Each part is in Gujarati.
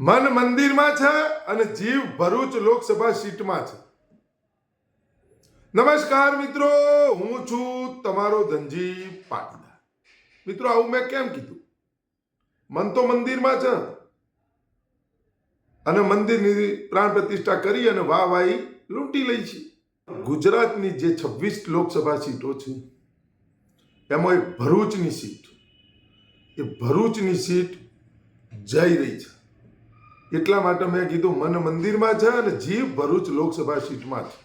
મન મંદિરમાં છે અને જીવ ભરૂચ લોકસભા સીટમાં છે. નમસ્કાર મિત્રો, હું છું તમારો ધનજી પાટીદાર. મિત્રો, આવું મેં કેમ કીધું? મન તો મંદિરમાં છે. અને મંદિરની પ્રાણ પ્રતિષ્ઠા કરી અને વાહ વાહી લૂંટી લઈ છે. ગુજરાતની જે છવ્વીસ લોકસભા સીટો છે, એમાં એક ભરૂચની સીટ. એ ભરૂચની સીટ જઈ રહી છે. એટલા માટે મેં કીધું, મન મંદિરમાં છે અને જીવ ભરૂચ લોકસભા સીટમાં છે.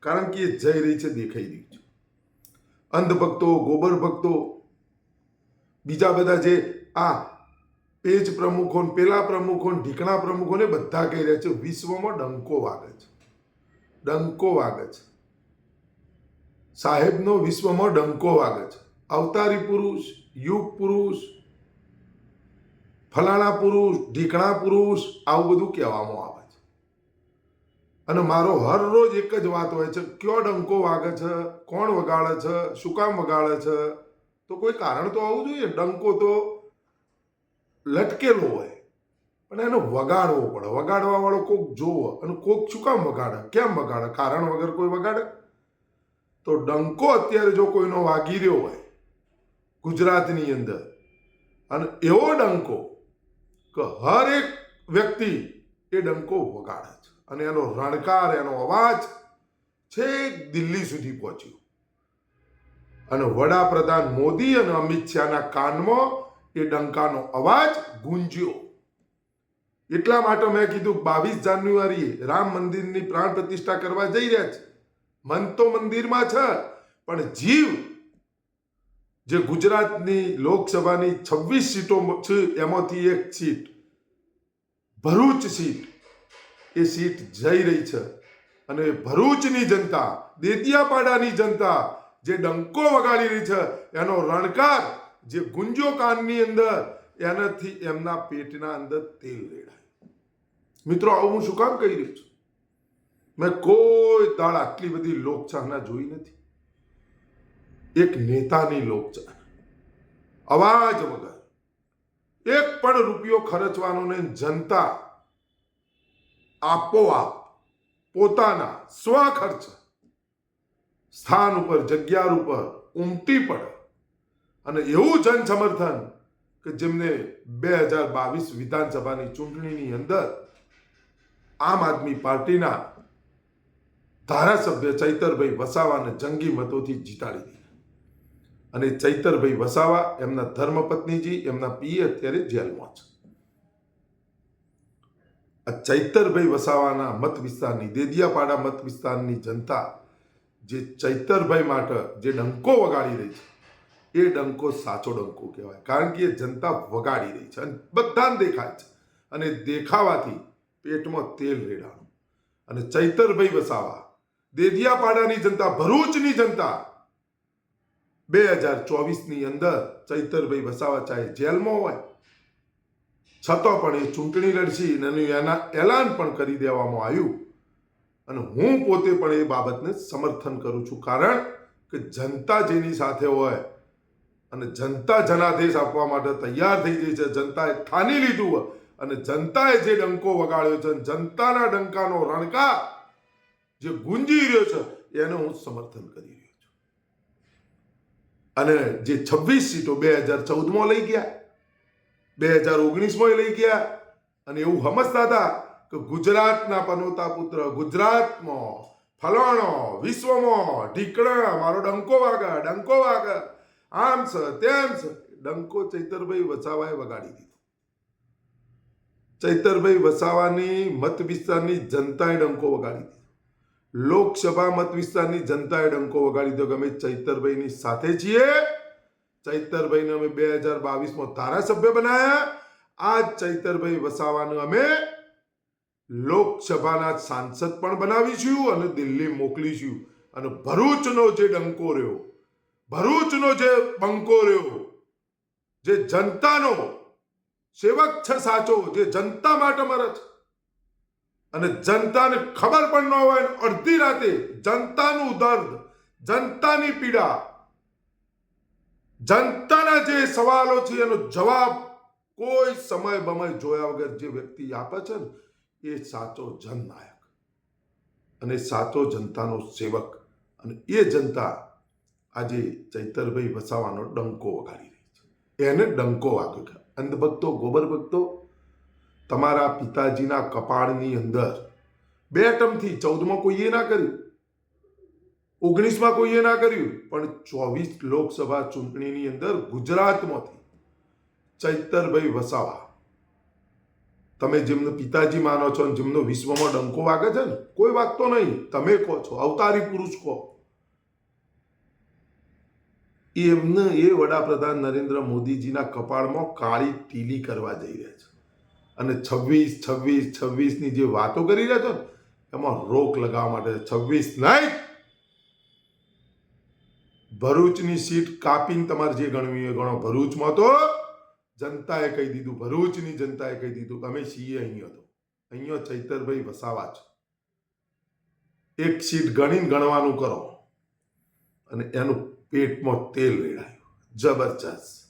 કારણ કે એ જઈ રહી છે, દેખાઈ રહી છે. અંધ ભક્તો, ગોબર ભક્તો, બીજા બધા જે આ પેજ પ્રમુખો પેલા પ્રમુખો ઢીકણા પ્રમુખો ને બધા કહી રહ્યા છે, વિશ્વમાં ડંકો વાગે છે. ડંકો વાગે છે. સાહેબનો વિશ્વમાં ડંકો વાગે છે. અવતારી પુરુષ, યુગ પુરુષ ફલાણા પુરુષ, ઢીકણા પુરુષ, આવું બધું કહેવામાં આવે છે. અને મારો હર રોજ એક જ વાત હોય છે, કયો ડંકો વાગે છે? કોણ વગાડે છે? શું કામ વગાડે છે? તો કોઈ કારણ તો આવવું જોઈએ. ડંકો તો લટકેલો હોય, પણ એનો વગાડવો પડે. વગાડવા વાળો કોક જોવો અને કોક શું કામ વગાડે? કેમ વગાડે? કારણ વગર કોઈ વગાડે? તો ડંકો અત્યારે જો કોઈનો વાગી રહ્યો હોય ગુજરાતની અંદર, અને એવો ડંકો કે હર એક વ્યક્તિ એ ડંકો વગાડે છે. અને એનો રણકાર, એનો અવાજ છેક દિલ્હી સુધી પહોંચ્યો. અને વડાપ્રધાન મોદી અને અમિત શાહના કાનમાં એ ડંકાનો અવાજ ગુંજ્યો. એટલા માટે મેં કીધું, બાવીસ જાન્યુઆરીએ રામ મંદિરની પ્રાણ પ્રતિષ્ઠા કરવા જઈ રહ્યા છે. મન તો મંદિરમાં છે, પણ જીવ જે ગુજરાતની લોકસભાની છવ્વીસ સીટો છે, એમાંથી એક સીટ, ભરૂચ સીટ, એ સીટ જઈ રહી છે. અને ભરૂચની જનતા દેતિયાપાડાની જનતા જે ડંકો વગાડી રહી છે, એનો રણકાર જે ગુંજો કાનની અંદર, એનાથી એમના પેટના અંદર તેલ રેડાય. મિત્રો, આવું હું શું કામ કહી રહ્યો છું? મેં કોઈ દાળ આટલી બધી લોકચાહના જોઈ નથી. એક નેતાની લોકચાર અવાજ વગર. એક પણ રૂપિયો ખર્ચવાનો ને જનતા આપોઆપ પોતાના સ્વ ખર્ચ સ્થાન ઉપર જગ્યા ઉપર ઉમટી પડે. અને એવું જન સમર્થન કે જેમને બે હજાર બાવીસ વિધાનસભાની ચૂંટણીની અંદર આમ આદમી પાર્ટીના ધારાસભ્ય ચૈતરભાઈ વસાવાને જંગી મતોથી જીતાડી દીધા. અને ચૈતરભાઈ વસાવા એમના ધર્મપત્નીજી, એમના પીએ અત્યારે જેલમાં છે. આ ચૈતરભાઈ વસાવાના મત વિસ્તારની, દેદિયાપાડા મત વિસ્તારની જનતા જે ચૈતરભાઈ માટે જે ડંકો વગાડી રહી છે, એ ડંકો સાચો ડંકો કહેવાય. કારણ કે એ જનતા વગાડી રહી છે અને બધાને દેખાય છે. અને દેખાવાથી પેટમાં તેલ રેડાણું. અને ચૈતરભાઈ વસાવા દેદિયાપાડાની જનતા, ભરૂચની જનતા બે હજાર ચોવીસની અંદર ચૈતરભાઈ વસાવા ચાહે જેલમાં હોય. છતાં પણ એ ચૂંટણી લડશે, એનું એના એલાન પણ કરી દેવામાં આવ્યું. અને હું પોતે પણ એ બાબતને સમર્થન કરું છું. કારણ કે જનતા જેની સાથે હોય અને જનતા જનાદેશ આપવા માટે તૈયાર થઈ ગઈ છે. જનતાએ ઠાની લીધું હોય અને જનતાએ જે ડંકો વગાડ્યો છે જનતાના ડંકાનો રણકાર જે ગુંજી રહ્યો છે, એને હું સમર્થન કરી અને જે છવ્વીસ સીટો બે હજાર ચૌદમાં લઈ ગયા, બે હજાર ઓગણીસમાં લઈ ગયા અને એવું સમજતા હતા કે ગુજરાતના પનોતા પુત્ર ગુજરાતમાં, ફલાણો, વિશ્વમાં, ઢીકણા, મારો ડંકો વાગે ડંકો વાગે. આમ છે તેમ છે ડંકો ચૈતરભાઈ વસાવાએ વગાડી દીધો. ચૈતરભાઈ વસાવાની મત વિસ્તારની જનતાએ ડંકો વગાડી દીધો. લોકસભા મત વિસ્તારની જનતાએ ડંકો વગાડી દીધો કે અમે ચૈતરભાઈની સાથે છીએ. ચૈતરભાઈને અમે બે હજાર બાવીસમાં ધારાસભ્ય બનાયા. આ ચૈતરભાઈ વસાવાનું અમે લોકસભાના સાંસદ પણ બનાવીશું અને દિલ્હી મોકલીશું. અને ભરૂચનો જે ડંકો રહ્યો, ભરૂચનો જે બંકો રહ્યો, જે જનતાનો, સેવક છે સાચો, જે જનતા માટે મરે છે અને જનતાને ખબર પણ ન હોય અડધી રાતે જનતાનું દર્દ, જનતાની પીડા. જનતાના જે સવાલો છે એનો જવાબ કોઈ સમય બમય જોયા વગર જે વ્યક્તિ આપે છે ને, એ સાચો જનનાયક અને સાચો જનતાનો સેવક અને એ જનતા આજે ચૈતરભાઈ વસાવાનો ડંકો વગાડી રહી છે. એને ડંકો વાગ્યો છે. અંધભક્તો ગોબર ભક્તો તમારા પિતાજીના કપાળની અંદર. બે ટર્મથી ચૌદમાં કોઈએ ના કર્યું? ઓગણીસમાં કોઈએ ના કર્યું? પણ ચોવીસ લોકસભા ચૂંટણીની અંદર ગુજરાતમાંથી ચૈતરભાઈ વસાવા. તમે જેમનો પિતાજી માનો છો અને જેમનો વિશ્વમાં ડંકો વાગે છે ને, કોઈ વાગતો નહીં. તમે કહો છો, અવતારી પુરુષ કહો. એમને એ વડાપ્રધાન નરેન્દ્ર મોદીજીના કપાળમાં કાળી ટીલી કરવા જઈ રહ્યા છે. અને છવ્વીસ છવ્વીસ, છવ્વીસની જે વાતો કરી રહ્યા છો એમાં રોક લગાવવા માટે છવ્વીસ નહીં ભરૂચની સીટ કાપીને તમારે જે ગણવી હોય ગણો. ભરૂચમાં તો જનતાએ કહી દીધું, ભરૂચની જનતાએ કહી દીધું કે અમે છીએ અહીંયા તો. અહીંયા ચૈતરભાઈ વસાવા છે. એક સીટ ગણીને ગણવાનું કરો. અને એનું પેટમાં તેલ રેડાયું. જબરજસ્ત.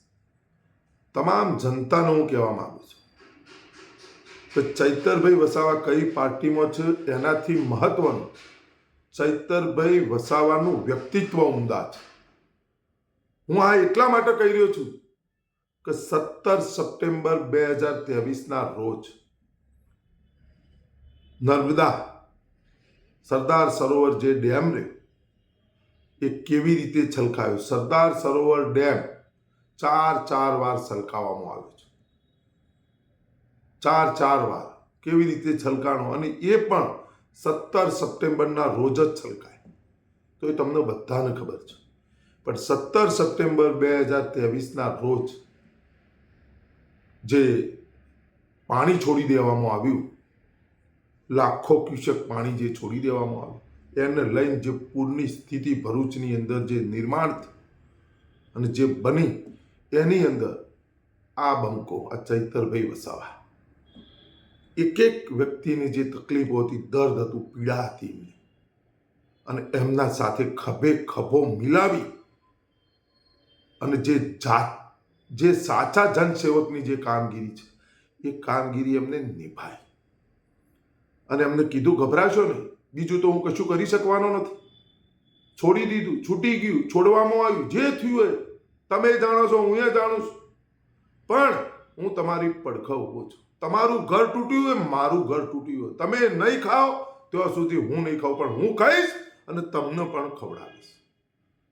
તમામ જનતાનો હું કહેવા માંગુ છું. કે ચૈતરભાઈ વસાવા કઈ પાર્ટીમાં છે એનાથી મહત્વનું? ચૈતરભાઈ વસાવાનું વ્યક્તિત્વ ઉમદા છે. હું આ એટલા માટે કહી રહ્યો છું કે સત્તર સપ્ટેમ્બર બે હજાર ત્રેવીસના રોજ નર્મદા સરદાર સરોવર જે ડેમ રહ્યો એ કેવી રીતે છલકાયો? સરદાર સરોવર ડેમ ચાર ચાર વાર છલકાવવામાં આવ્યો ચાર ચાર વાર કેવી રીતે છલકાણો? અને એ પણ સત્તર સપ્ટેમ્બરના રોજ જ છલકાય. તો એ તમને બધાને ખબર છે. પણ સત્તર સપ્ટેમ્બર બે હજાર ત્રેવીસના રોજ જે પાણી છોડી દેવામાં આવ્યું, લાખો ક્યુસેક પાણી જે છોડી દેવામાં આવ્યું, એને લઈને જે પૂરની સ્થિતિ ભરૂચની અંદર જે નિર્માણ થઈ અને જે બની, એની અંદર આ બંકો, આ ચૈતરભાઈ વસાવા એક એક વ્યક્તિની જે તકલીફો હતી, દર્દ હતું, પીડા હતી એમની. અને એમના સાથે ખભે ખભો મિલાવી અને જે જાત, જે સાચા જનસેવકની જે કામગીરી છે, એ કામગીરી એમને નિભાઈ અને એમને કીધું, ગભરાશો નહીં. બીજું તો હું કશું કરી શકવાનો નથી. છોડી દીધું, છૂટી ગયું, છોડવામાં આવ્યું, જે થયું એ તમે જાણો છો, હું એ જાણું છું. પણ હું તમારી પડખે ઊભો છું. તમારું ઘર તૂટ્યું એ મારું ઘર તૂટ્યું તમે નહીં ખાઓ, ત્યાં સુધી હું નહીં ખાઉં, પણ હું ખાઈશ અને તમને પણ ખવડાવીશ.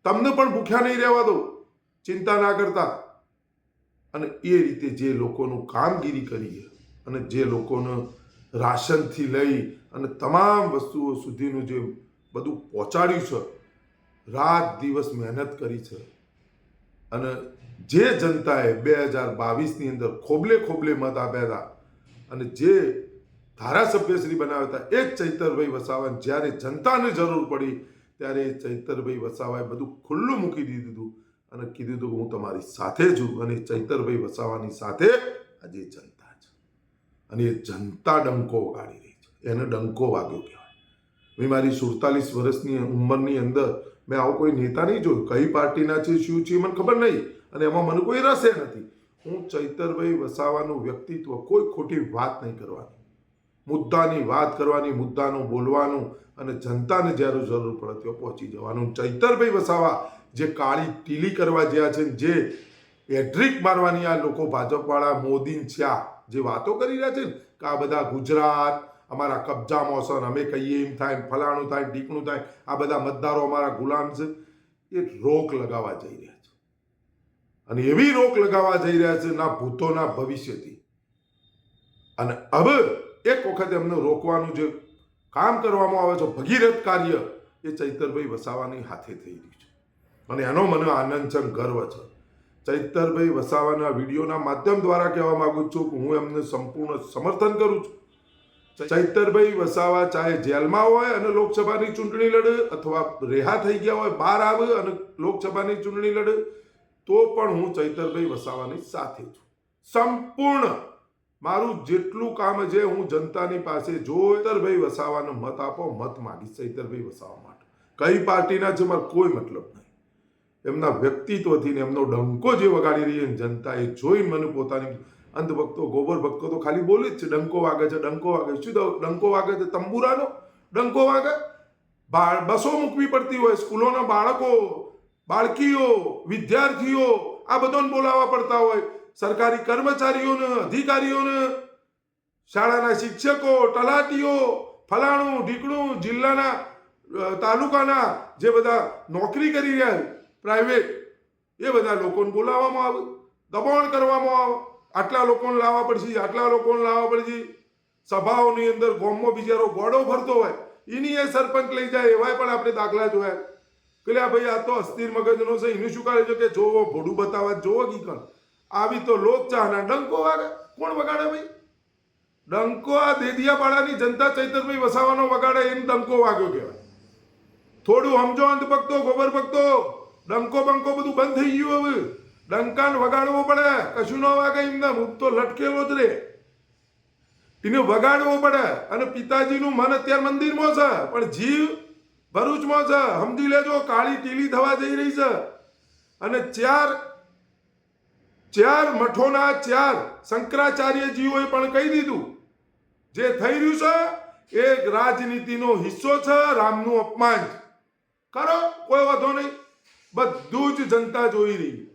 તમને પણ ભૂખ્યા નહીં રહેવા દઉં. ચિંતા ના કરતા. અને એ રીતે જે લોકોનું કામગીરી કરીએ અને જે લોકોને રાશનથી લઈ અને તમામ વસ્તુઓ સુધીનું જે બધું પહોંચાડ્યું છે, રાત દિવસ મહેનત કરી છે. અને જે જનતાએ બે હજાર બાવીસની અંદર ખોબલે ખોબલે મત આપ્યા હતા અને જે ધારાસભ્યશ્રી બનાવ્યા હતા, એ જ ચૈતરભાઈ વસાવાને જ્યારે જનતાને જરૂર પડી, ત્યારે એ ચૈતરભાઈ વસાવાએ બધું ખુલ્લું મૂકી દીધું અને કીધું હતું કે હું તમારી સાથે છું અને ચૈતરભાઈ વસાવાની સાથે આજે જનતા છે. અને એ જનતા ડંકો વગાડી રહી છે. એને ડંકો વાગ્યો કહેવાય. મેં મારી સુડતાલીસ વર્ષની ઉંમરની અંદર મેં આવો કોઈ નેતા નહીં જોયું. કઈ પાર્ટીના છે, શું છે મને ખબર નહીં. અને એમાં મને કોઈ રસે નથી. હું ચૈતરભાઈ વસાવાનું વ્યક્તિત્વ કોઈ ખોટી વાત નહીં કરવાની. મુદ્દાની વાત કરવાની, મુદ્દાનું બોલવાનું અને જનતાને જ્યારે જરૂર પડે ત્યાં પહોંચી જવાનું. ચૈતરભાઈ વસાવા જે કાળી ટીલી કરવા જ્યાં છે જે એડ્રિક મારવાની આ લોકો ભાજપવાળા મોદી છ્યા, જે વાતો કરી રહ્યા છે ને, કે આ બધા ગુજરાત, અમારા કબજા મોસન અમે કહીએ એમ થાય ફલાણું થાય ઢીકણું થાય, આ બધા મતદારો અમારા ગુલામ છે, એ રોક લગાવવા જઈ રહ્યા અને એવી રોક લગાવવા જઈ રહ્યા છે ના ભૂતોના ભવિષ્યથી. અને હવે એક વખત એમને રોકવાનું જે કામ કરવામાં આવે છે, ભગીરથ કાર્ય, એ ચૈતરભાઈ વસાવાની હાથે થઈ રહ્યું છે. અને એનો મને આનંદ છે ગર્વ છે. ચૈતરભાઈ વસાવાના વિડીયોના માધ્યમ દ્વારા કહેવા માંગુ છું કે હું એમને સંપૂર્ણ સમર્થન કરું છું. ચૈતરભાઈ વસાવા ચાહે જેલમાં હોય અને લોકસભાની ચૂંટણી લડે અથવા રેહા થઈ ગયા હોય, બહાર આવે અને લોકસભાની ચૂંટણી લડે તો પણ હું ચૈતરભાઈ વસાવાની સાથે છું. સંપૂર્ણ મારું જેટલું કામ છે હું જનતાની પાસે જો ચૈતરભાઈ વસાવાનો મત આપો, મત માંગીશ ચૈતરભાઈ વસાવા માટે. કઈ પાર્ટીના છે મારો કોઈ મતલબ નહીં. એમના વ્યક્તિત્વથી એમનો ડંકો જે વગાડી રહી જનતા એ જોઈને મને પોતાની અંધભક્તો ગોબર ભક્તો તો ખાલી બોલે જ છે, ડંકો વાગે છે, ડંકો વાગે. શું ડંકો વાગે છે તંબુરાનો? ડંકો વાગે? બસો મૂકવી પડતી હોય, સ્કૂલોના બાળકો બાળકીઓ, વિદ્યાર્થીઓ આ બધોને બોલાવવા પડતા હોય. સરકારી કર્મચારીઓને, અધિકારીઓને, શાળાના શિક્ષકો, તલાટીઓ, ફલાણું, ઢીકણું, જિલ્લાના તાલુકાના જે બધા નોકરી કરી રહ્યા પ્રાઇવેટ, એ બધા લોકોને બોલાવવામાં આવે, દબાણ કરવામાં આવે. આટલા લોકોને લાવવા પડશે, આટલા લોકોને લાવવા પડશે. સભાઓની અંદર ગોમમાં બિચારો ગોડો ફરતો હોય. એની એ સરપંચ લઈ જાય, એવાય પણ આપણે દાખલા જોયા. કે આ ભાઈ, આ તો અસ્થિર મગજનો છે, એનું શું કરે છે કે જોવો, ભોડું બતાવવા જોવો ગીકણ આવી તો લોકચાહના ડંકો વાગે. કોણ વગાડે ભાઈ? ડંકો આ દેદિયાપાડાની જનતા ચૈતરભાઈ વસાવાનો વગાડે, એમ ડંકો વાગ્યો કહેવાય. થોડું સમજો અંધ ભક્તો, ગોબર ભક્તો. ડંકો બંકો બધું બંધ થઈ ગયું હવે. ડંકાન વગાડવો પડે. કશું ન વાગે એમને હું તો લટકેલો જ રે. એને વગાડવો પડે. અને પિતાજીનું મન અત્યારે મંદિરમાં છે. પણ જીવ ભરૂચમાં છે સમજી લેજો, કાળી ટીલી થવા જઈ રહી છે. અને ચાર ચાર મઠોના ચાર શંકરાચાર્યજીઓએ પણ કહી દીધું, જે થઈ રહ્યું છે, એ રાજનીતિનો હિસ્સો છે, રામનું અપમાન. કરો કોઈ વાંધો નહીં. બધું જ જનતા જોઈ રહી.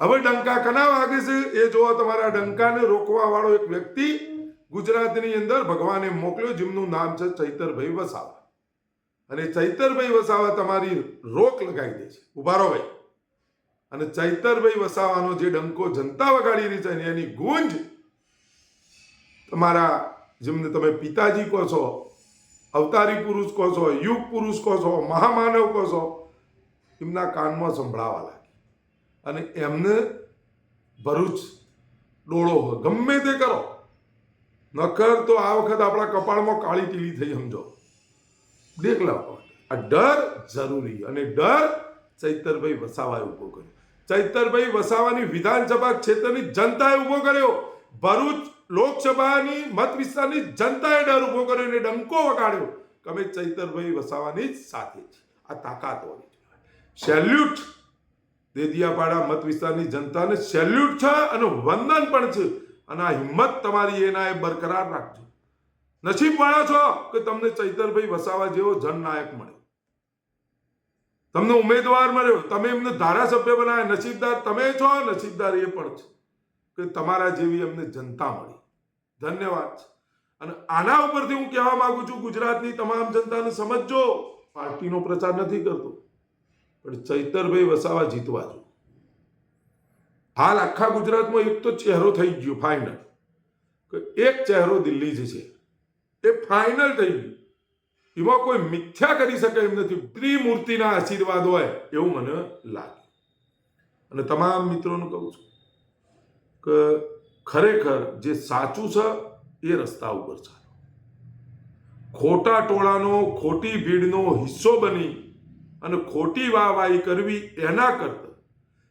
હવે ડંકા કના વાગે છે? એ જોવા તમારા ડંકાને રોકવા વાળો એક વ્યક્તિ ગુજરાતની અંદર ભગવાને મોકલ્યો, જેમનું નામ છે ચૈતરભાઈ વસાવા. અને ચૈતરભાઈ વસાવા તમારી રોક લગાવી દે છે. ઊભા રહો ભાઈ. અને ચૈતરભાઈ વસાવાનો જે ડંકો જનતા વગાડી રહી છે એની ગુંજ તમારા જેમને તમે પિતાજી કહો છો, અવતારી પુરુષ કહો છો, યુગ પુરુષ કહો છો, મહામાનવ કહો છો, એમના કાનમાં સંભળાવા લાગી. અને એમને ભરૂચ ડોળો હોય. ગમે તે કરો. નકર તો આ વખત આપણા કપાળમાં કાળી ટીલી થઈ સમજો. દેખ લાવો આ ડર જરૂરી અને ડર ચૈતરભાઈ વસાવાએ ઊભો કર્યો. ચૈતરભાઈ વસાવાની વિધાનસભા ક્ષેત્રની જનતાએ ઊભો કર્યો. ભરૂચ લોકસભાની મત વિસ્તારની જનતાએ ડર ઊભો કર્યો અને ડંકો વગાડ્યો કે અમે ચૈતરભાઈ વસાવાની જ સાથે છે આ તાકાત હોવી જોઈએ. સેલ્યુટ દેદિયાપાડા મત વિસ્તારની જનતાને સેલ્યુટ છે અને વંદન પણ છે. અને આ હિંમત તમારી એના એ બરકરાર રાખજો. નસીબ વાળા છો કે તમને ચૈતરભાઈ વસાવા જેવો જનનાયક મળ્યો. તમને ઉમેદવાર મળ્યો. તમે એમને ધારાસભ્ય બનાવ્યા નસીબદાર તમે છો, નસીબદાર એ પણ છે કે તમારા જેવી અમને જનતા મળી. ધન્યવાદ અને આના ઉપરથી હું કહેવા માંગુ છું, ગુજરાતની તમામ જનતાને સમજજો, પાર્ટીનો પ્રચાર નથી કરતો. પણ ચૈતરભાઈ વસાવા જીતવા જો હાલ આખા ગુજરાતમાં એક તો ચહેરો થઈ ગયો ફાઇનલ એક ચહેરો દિલ્હી જ છે. એ ફાઇનલ થઈ એમાં કોઈ મિથ્યા કરી શકે એમ નથી. ત્રિમૂર્તિના આશીર્વાદ હોય એવું મને લાગે. અને તમામ મિત્રોને કહું છું કે ખરેખર જે સાચું છે, એ રસ્તા ઉપર ચાલો. ખોટા ટોળાનો, ખોટી ભીડનો હિસ્સો બની અને ખોટી વાહવાહી કરવી એના કરતાં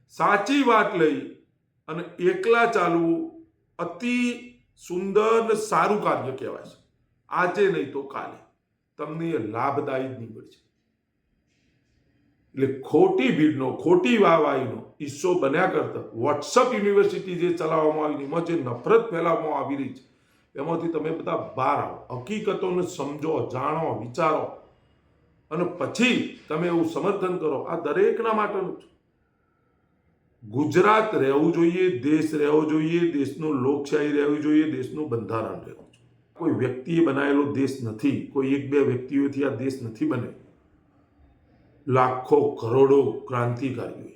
સાચી વાત લઈ અને એકલા ચાલવું અતિ સુંદર ને સારું કાર્ય કહેવાય છે. આજે નહીં તો કાલે. તમને એ લાભદાયી નીવડશે એટલે ખોટી ભીડનો, ખોટી વાહવાહીનો હિસ્સો બન્યા કરતા વોટ્સઅપ યુનિવર્સિટી જે ચલાવવામાં આવી એમાં જે નફરત ફેલાવવામાં આવી રહી છે, એમાંથી તમે બધા બહાર આવો. હકીકતોને સમજો, જાણો, વિચારો. અને પછી તમે એવું સમર્થન કરો. આ દરેકના માટેનું છે. ગુજરાત રહેવું જોઈએ, દેશ રહેવો જોઈએ, દેશનું લોકશાહી રહેવી જોઈએ, દેશનું બંધારણ રહેવું કોઈ વ્યક્તિએ બનાવેલો દેશ નથી, કોઈ એક બે વ્યક્તિઓથી આ દેશ નથી બને. લાખો, કરોડો ક્રાંતિકારીઓએ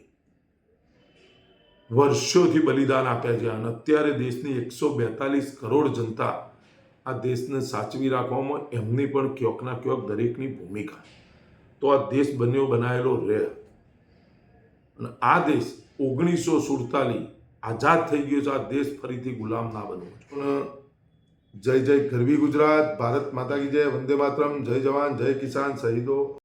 વર્ષોથી બલિદાન આપ્યા છે. અને અત્યારે દેશની એકસો બેતાલીસ કરોડ જનતા આ દેશને સાચવી રાખવામાં એમની પણ ક્યોકના ક્યોક દરેકની ભૂમિકા. તો આ દેશ બન્યો, બનાવેલો રહે. અને આ દેશ ઓગણીસો સુડતાલીસ આઝાદ થઈ ગયો છે. આ દેશ ફરીથી ગુલામ ના બનવો પણ જય જય ગરવી ગુજરાત, ભારત માતા કી જય, વંદે માતરમ, જય જવાન, જય કિસાન, શહીદો.